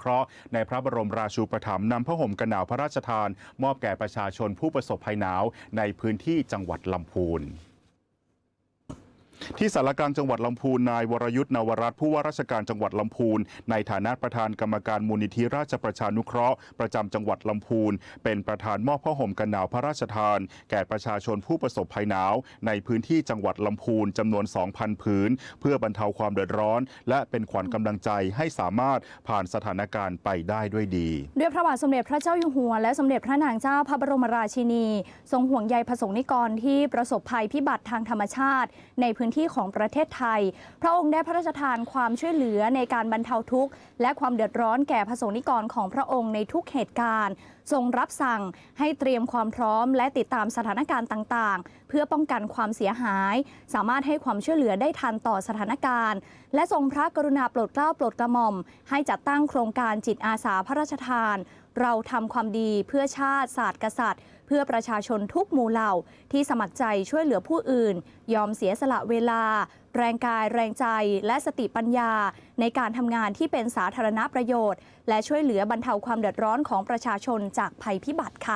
เคราะห์ในพระบรมราชูปถัมภ์นำผ้าห่มกันหนาวพระราชทาน มอบแก่ประชาชนผู้ประสบภัยหนาวในพื้นที่จังหวัดลำพูน ที่สารกลางจังหวัดลำพูนนายวรยุทธ์นวรัตน์ผู้ว่าราชการจังหวัดลำพูน ในฐานะประธานกรรมการมูลนิธิราชประชานุเคราะห์ประจำจังหวัดลำพูน เป็นประธานมอบผ้าห่มกันหนาวพระราชทาน แก่ประชาชนผู้ประสบภัยหนาว ในพื้นที่จังหวัดลำพูนจำนวน 2,000 ผืน เพื่อบรรเทาความเดือดร้อน และเป็นขวัญกำลังใจให้สามารถผ่านสถานการณ์ไปได้ด้วยดี ด้วยพระบาทสมเด็จพระเจ้าอยู่หัว และสมเด็จพระนางเจ้าพระบรมราชินี ทรงห่วงใยประสงค์นิกรที่ประสบภัยพิบัติทางธรรมชาติ ในพื้นที่ของประเทศไทย พระองค์ได้พระราชทานความช่วยเหลือในการบรรเทาทุกข์ และความเดือดร้อนแก่ประสงค์นิกรของพระองค์ในทุกเหตุการณ์ ทรงรับสั่งให้เตรียมความพร้อม และติดตามสถานการณ์ต่าง ๆ เพื่อป้องกันความเสียหาย สามารถให้ความช่วยเหลือได้ทันต่อสถานการณ์ และทรงพระกรุณาโปรดเกล้าโปรดกระหม่อม ให้จัดตั้งโครงการจิตอาสาพระราชทาน เราทำความดีเพื่อชาติศาสตร์กษัตริย์ พื่อประชาชนทุกหมู่เหล่าที่สมัครใจช่วยเหลือผู้อื่น ยอมเสียสละเวลา แรงกายแรงใจและสติปัญญา ในการทำงานที่เป็นสาธารณประโยชน์ และช่วยเหลือบรรเทาความเดือดร้อนของประชาชนจากภัยพิบัติค่ะ